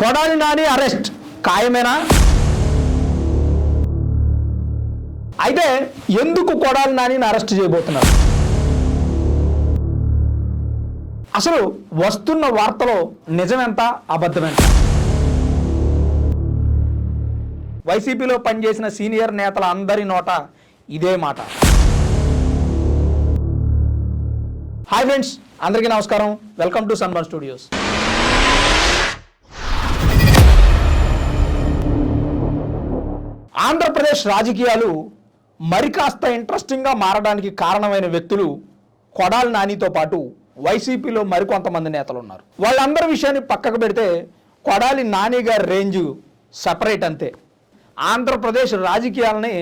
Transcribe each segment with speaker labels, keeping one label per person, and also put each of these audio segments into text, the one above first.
Speaker 1: Kodali Nani arrest. ఖాయమేనా? అయితే ఎందుకు కొడాలి నానిని అరెస్ట్ చేయబోతున్నారు? అసలు వస్తున్న వార్తలో నిజమెంత అబద్ధమెంత? వైసీపీలో పనిచేసిన సీనియర్ నేతల అందరి నోట ఇదే మాట. హాయ్ ఫ్రెండ్స్ అందరికీ నమస్కారం. Welcome to Sanman studios. Andhra Pradesh రాజకీయాలు మరి కాస్త ఇంట్రెస్టింగ్గా మారడానికి కారణమైన వ్యక్తులు కొడాలి నానితో పాటు వైసీపీలో మరికొంతమంది నేతలు ఉన్నారు. వాళ్ళందరి విషయాన్ని పక్కకు పెడితే కొడాలి నాని గారి రేంజ్ సపరేట్ అంతే. ఆంధ్రప్రదేశ్ రాజకీయాలని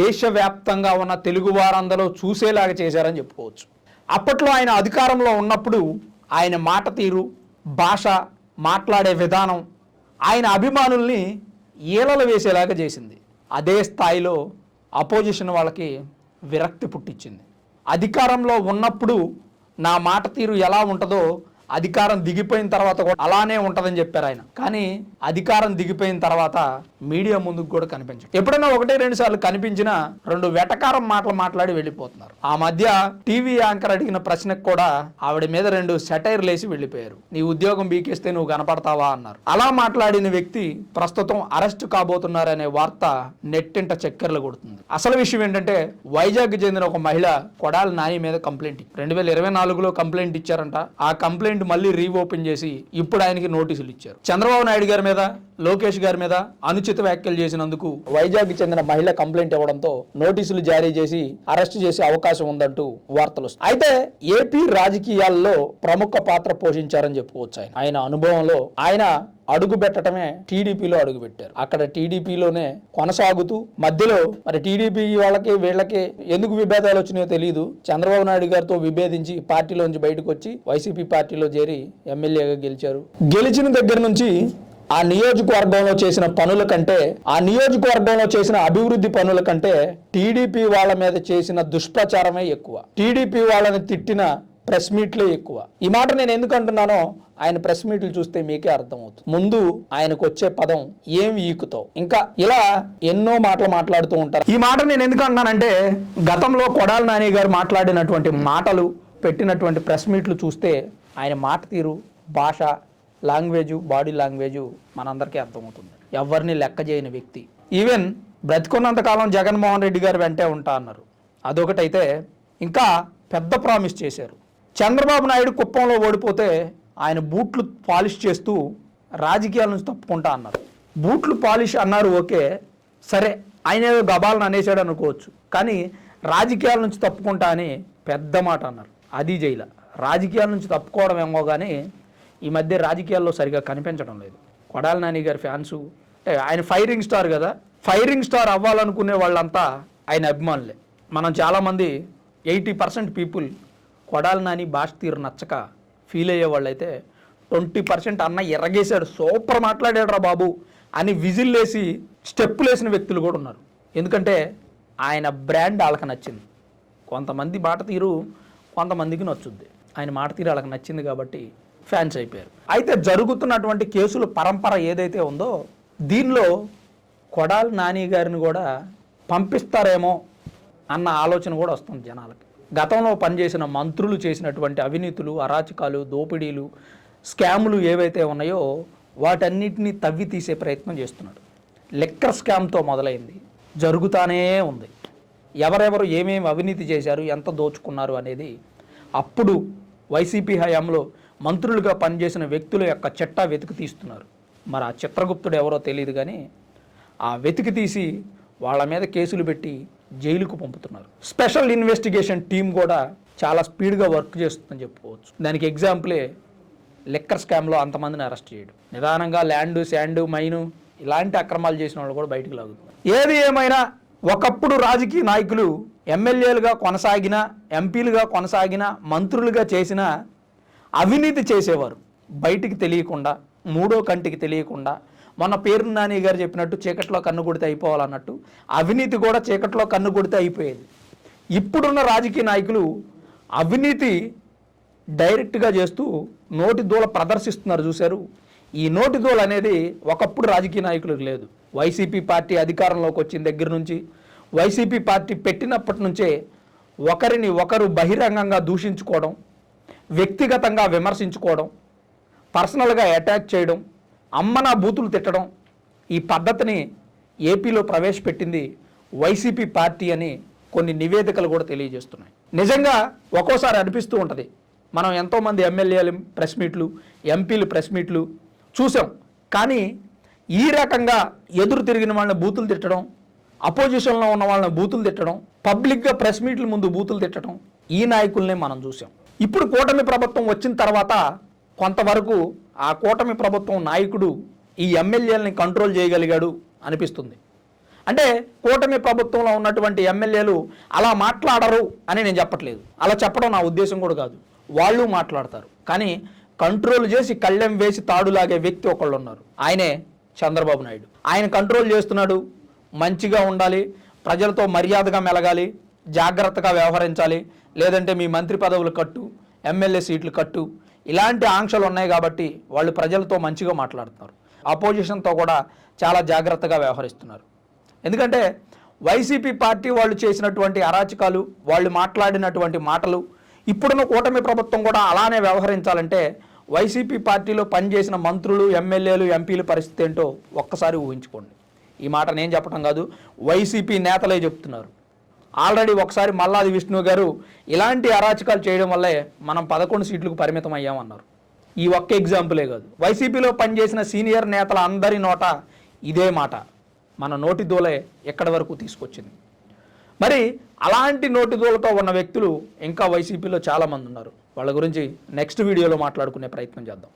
Speaker 1: దేశవ్యాప్తంగా ఉన్న తెలుగు వారందరూ చూసేలాగా చేశారని చెప్పుకోవచ్చు. అప్పట్లో ఆయన అధికారంలో ఉన్నప్పుడు ఆయన మాట తీరు భాష మాట్లాడే విధానం ఆయన అభిమానుల్ని ఈలలు వేసేలాగా చేసింది. అదే స్థాయిలో అపోజిషన్ వాళ్ళకి విరక్తి పుట్టించింది. అధికారంలో ఉన్నప్పుడు నా మాట తీరు ఎలా ఉంటుందో అధికారం దిగిపోయిన తర్వాత కూడా అలానే ఉంటుందని చెప్పారు ఆయన. కానీ అధికారం దిగిపోయిన తర్వాత మీడియా ముందుకు కూడా కనిపించదు ఎప్పుడైనా ఒకటే రెండు సార్లు కనిపించినా రెండు వెటకారం మాటలు మాట్లాడి వెళ్ళిపోతున్నారు. ఆ మధ్య టీవీ యాంకర్ అడిగిన ప్రశ్నకు కూడా ఆవిడ మీద రెండు సెటైర్ లేసి వెళ్ళిపోయారు. నీ ఉద్యోగం బీకేస్తే నువ్వు కనపడతావా? అన్నారు. అలా మాట్లాడిన వ్యక్తి ప్రస్తుతం అరెస్ట్ కాబోతున్నారనే వార్త నెట్టింట చక్కెరలు కొడుతుంది. అసలు విషయం ఏంటంటే వైజాగ్ చెందిన ఒక మహిళ కొడాలి నాని మీద కంప్లైంట్ రెండు వేల ఇరవై నాలుగులో కంప్లైంట్ ఇచ్చారంట. ఆ కంప్లైంట్ మళ్ళీ రీఓపెన్ చేసి ఇప్పుడు ఆయనకి నోటీసులు ఇచ్చారు. చంద్రబాబు నాయుడు గారి మీద లోకేష్ గారి మీద అనుచిత వ్యాఖ్యలు చేసినందుకు వైజాగ్ చెందిన మహిళ కంప్లైంట్ ఇవ్వడంతో నోటీసులు జారీ చేసి అరెస్ట్ చేసే అవకాశం ఉందంటూ వార్తలు అయితే ఏపీ రాజకీయాల్లో ప్రముఖ పాత్ర పోషించారని చెప్పుకోవచ్చు ఆయన. ఆయన అనుభవంలో ఆయన అడుగు పెట్టడమే టీడీపీలో అడుగు పెట్టారు అక్కడ టీడీపీలోనే కొనసాగుతూ మధ్యలో మరి టీడీపీ వాళ్ళకి వీళ్ళకి ఎందుకు విభేదాలు వచ్చినాయో తెలియదు చంద్రబాబు నాయుడు గారితో విభేదించి పార్టీలోంచి బయటకు వచ్చి వైసీపీ పార్టీలో చేరి ఎమ్మెల్యేగా గెలిచారు. గెలిచిన దగ్గర నుంచి ఆ నియోజకవర్గంలో చేసిన పనుల కంటే ఆ నియోజకవర్గంలో చేసిన అభివృద్ధి పనుల కంటే టీడీపీ వాళ్ళ మీద చేసిన దుష్ప్రచారమే ఎక్కువ. టీడీపీ వాళ్ళని తిట్టిన ప్రెస్ మీట్లే ఎక్కువ. ఈ మాట నేను ఎందుకు అంటున్నానో ఆయన ప్రెస్ మీట్లు చూస్తే మీకే అర్థమవుతుంది. ముందు ఆయనకు వచ్చే పదం ఏం ఈకుతో. ఇంకా ఇలా ఎన్నో మాటలు మాట్లాడుతూ ఉంటారు. ఈ మాట నేను ఎందుకు అంటున్నానంటే గతంలో కొడాలి నాని గారు మాట్లాడినటువంటి మాటలు పెట్టినటువంటి ప్రెస్ మీట్లు చూస్తే ఆయన మాట తీరు భాష లాంగ్వేజు బాడీ లాంగ్వేజు మనందరికీ అర్థమవుతుంది. ఎవరిని లెక్క చేయని వ్యక్తి. ఈవెన్ బ్రతికున్నంతకాలం జగన్మోహన్ రెడ్డి గారు వెంటే ఉంటా అన్నారు. అదొకటైతే ఇంకా పెద్ద ప్రామిస్ చేశారు. చంద్రబాబు నాయుడు కుప్పంలో ఓడిపోతే ఆయన బూట్లు పాలిష్ చేస్తూ రాజకీయాల నుంచి తప్పుకుంటా అన్నారు. బూట్లు పాలిష్ అన్నారు ఓకే. సరే ఆయన ఏదో గబాలను అనేసాడు అనుకోవచ్చు. కానీ రాజకీయాల నుంచి తప్పుకుంటా అని పెద్ద మాట అన్నారు. అది జైల. రాజకీయాల నుంచి తప్పుకోవడం ఏమో కానీ ఈ మధ్య రాజకీయాల్లో సరిగా కనిపించడం లేదు. కొడాల నాని గారి ఫ్యాన్స్. అంటే ఆయన ఫైరింగ్ స్టార్ కదా. ఫైరింగ్ స్టార్ అవ్వాలనుకునే వాళ్ళంతా ఆయన అభిమానులే. మనం చాలామంది eighty percent people Kodali Nani భాష తీరు నచ్చక ఫీల్ అయ్యే వాళ్ళైతే ట్వంటీ పర్సెంట్ అన్న ఎరగేశాడు. సూపర్ మాట్లాడాడురా బాబు అని విజిల్ వేసి స్టెప్పులు వేసిన వ్యక్తులు కూడా ఉన్నారు. ఎందుకంటే ఆయన బ్రాండ్ వాళ్ళకి నచ్చింది. కొంతమంది మాట తీరు కొంతమందికి నచ్చుద్ది. ఆయన మాట తీరు వాళ్ళకి నచ్చింది కాబట్టి ఫ్యాన్స్ అయిపోయారు. అయితే జరుగుతున్నటువంటి కేసుల పరంపర ఏదైతే ఉందో దీనిలో కొడాలి నాని గారిని కూడా పంపిస్తారేమో అన్న ఆలోచన కూడా వస్తుంది జనాలకి. గతంలో పనిచేసిన మంత్రులు చేసినటువంటి అవినీతులు అరాచకాలు దోపిడీలు స్కాములు ఏవైతే ఉన్నాయో వాటన్నిటిని తవ్వి తీసే ప్రయత్నం చేస్తున్నాడు. లెక్కర్ స్కామ్తో మొదలైంది. జరుగుతానే ఉంది. ఎవరెవరు ఏమేమి అవినీతి చేశారు ఎంత దోచుకున్నారు అనేది అప్పుడు వైసీపీ హయాంలో మంత్రులుగా పనిచేసిన వ్యక్తుల యొక్క చెట్టా వెతికి తీస్తున్నారు. మరి ఆ చిత్రగుప్తుడు ఎవరో తెలియదు కానీ ఆ వెతికి తీసి వాళ్ళ మీద కేసులు పెట్టి జైలుకు పంపుతున్నారు. స్పెషల్ ఇన్వెస్టిగేషన్ టీం కూడా చాలా స్పీడ్గా వర్క్ చేస్తుందని చెప్పుకోవచ్చు. దానికి ఎగ్జాంపులే లిక్కర్ స్కామ్లో అంతమందిని అరెస్ట్ చేయడం. నిదానంగా ల్యాండ్ శాండ్ మైను ఇలాంటి అక్రమాలు చేసిన వాళ్ళు కూడా బయటకు లాగుతున్నారు. ఏది ఏమైనా ఒకప్పుడు రాజకీయ నాయకులు ఎమ్మెల్యేలుగా కొనసాగిన ఎంపీలుగా కొనసాగిన మంత్రులుగా చేసిన అవినీతి చేసేవారు. బయటికి తెలియకుండా మూడో కంటికి తెలియకుండా మొన్న పేరు నాని గారు చెప్పినట్టు చీకట్లో కన్ను కొడితే అయిపోవాలన్నట్టు అవినీతి కూడా చీకట్లో కన్ను కొడితే అయిపోయేది. ఇప్పుడున్న రాజకీయ నాయకులు అవినీతి డైరెక్ట్గా చేస్తూ నోటి దూల ప్రదర్శిస్తున్నారు చూశారు. ఈ నోటి దూల అనేది ఒకప్పుడు రాజకీయ నాయకులకు లేదు. వైసీపీ పార్టీ అధికారంలోకి వచ్చిన దగ్గర నుంచి వైసీపీ పార్టీ పెట్టినప్పటి నుంచే ఒకరిని ఒకరు బహిరంగంగా దూషించుకోవడం వ్యక్తిగతంగా విమర్శించుకోవడం పర్సనల్గా అటాక్ చేయడం అమ్మన బూతులు తిట్టడం ఈ పద్ధతిని ఏపీలో ప్రవేశపెట్టింది వైసీపీ పార్టీ అని కొన్ని నివేదికలు కూడా తెలియజేస్తున్నాయి. నిజంగా ఒక్కోసారి అనిపిస్తూ ఉంటుంది మనం ఎంతోమంది ఎమ్మెల్యేలు ప్రెస్ మీట్లు ఎంపీలు ప్రెస్ మీట్లు చూసాం. కానీ ఈ రకంగా ఎదురు తిరిగిన వాళ్ళని బూతులు తిట్టడం అపోజిషన్లో ఉన్న వాళ్ళని బూతులు తిట్టడం పబ్లిక్గా ప్రెస్ మీట్ల ముందు బూతులు తిట్టడం ఈ నాయకుల్నే మనం చూసాం. ఇప్పుడు కూటమి ప్రభుత్వం వచ్చిన తర్వాత కొంతవరకు ఆ కూటమి ప్రభుత్వం నాయకుడు ఈ ఎమ్మెల్యేలని కంట్రోల్ చేయగలిగాడు అనిపిస్తుంది. అంటే కూటమి ప్రభుత్వంలో ఉన్నటువంటి ఎమ్మెల్యేలు అలా మాట్లాడరు అని నేను చెప్పట్లేదు. అలా చెప్పడం నా ఉద్దేశం కూడా కాదు. వాళ్ళు మాట్లాడతారు. కానీ కంట్రోల్ చేసి కళ్ళెం వేసి తాడులాగే వ్యక్తి ఒకళ్ళు ఉన్నారు. ఆయనే చంద్రబాబు నాయుడు. ఆయన కంట్రోల్ చేస్తున్నాడు. మంచిగా ఉండాలి. ప్రజలతో మర్యాదగా మెలగాలి. జాగ్రత్తగా వ్యవహరించాలి. లేదంటే మీ మంత్రి పదవులు కట్టు ఎమ్మెల్యే సీట్లు కట్టు ఇలాంటి ఆంక్షలు ఉన్నాయి కాబట్టి వాళ్ళు ప్రజలతో మంచిగా మాట్లాడుతున్నారు. అపోజిషన్తో కూడా చాలా జాగ్రత్తగా వ్యవహరిస్తున్నారు. ఎందుకంటే వైసీపీ పార్టీ వాళ్ళు చేసినటువంటి అరాచకాలు వాళ్ళు మాట్లాడినటువంటి మాటలు ఇప్పుడున్న కూటమి ప్రభుత్వం కూడా అలానే వ్యవహరించాలంటే వైసీపీ పార్టీలో పనిచేసిన మంత్రులు ఎమ్మెల్యేలు ఎంపీల పరిస్థితి ఏంటో ఒక్కసారి ఊహించుకోండి. ఈ మాట నేను చెప్పడం కాదు వైసీపీ నేతలే చెప్తున్నారు. ఆల్రెడీ ఒకసారి మల్లాది విష్ణు గారు ఇలాంటి అరాచకాలు చేయడం వల్లే మనం పదకొండు సీట్లకు పరిమితం అయ్యామన్నారు. ఈ ఒక్క ఎగ్జాంపులే కాదు. వైసీపీలో పనిచేసిన సీనియర్ నేతల అందరి నోట ఇదే మాట. మన నోటి దూలే ఎక్కడి వరకు తీసుకొచ్చింది? మరి అలాంటి నోటి దూలతో ఉన్న వ్యక్తులు ఇంకా వైసీపీలో చాలామంది ఉన్నారు. వాళ్ళ గురించి నెక్స్ట్ వీడియోలో మాట్లాడుకునే ప్రయత్నం చేద్దాం.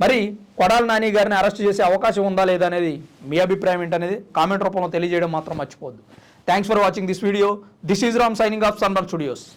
Speaker 1: మరి కొడాల నాని గారిని అరెస్ట్ చేసే అవకాశం ఉందా లేదా అనేది మీ అభిప్రాయం ఏంటనేది కామెంట్ రూపంలో తెలియజేయడం మాత్రం మర్చిపోద్దు Thanks for watching this video. This is Ram signing off Sunburn Studios.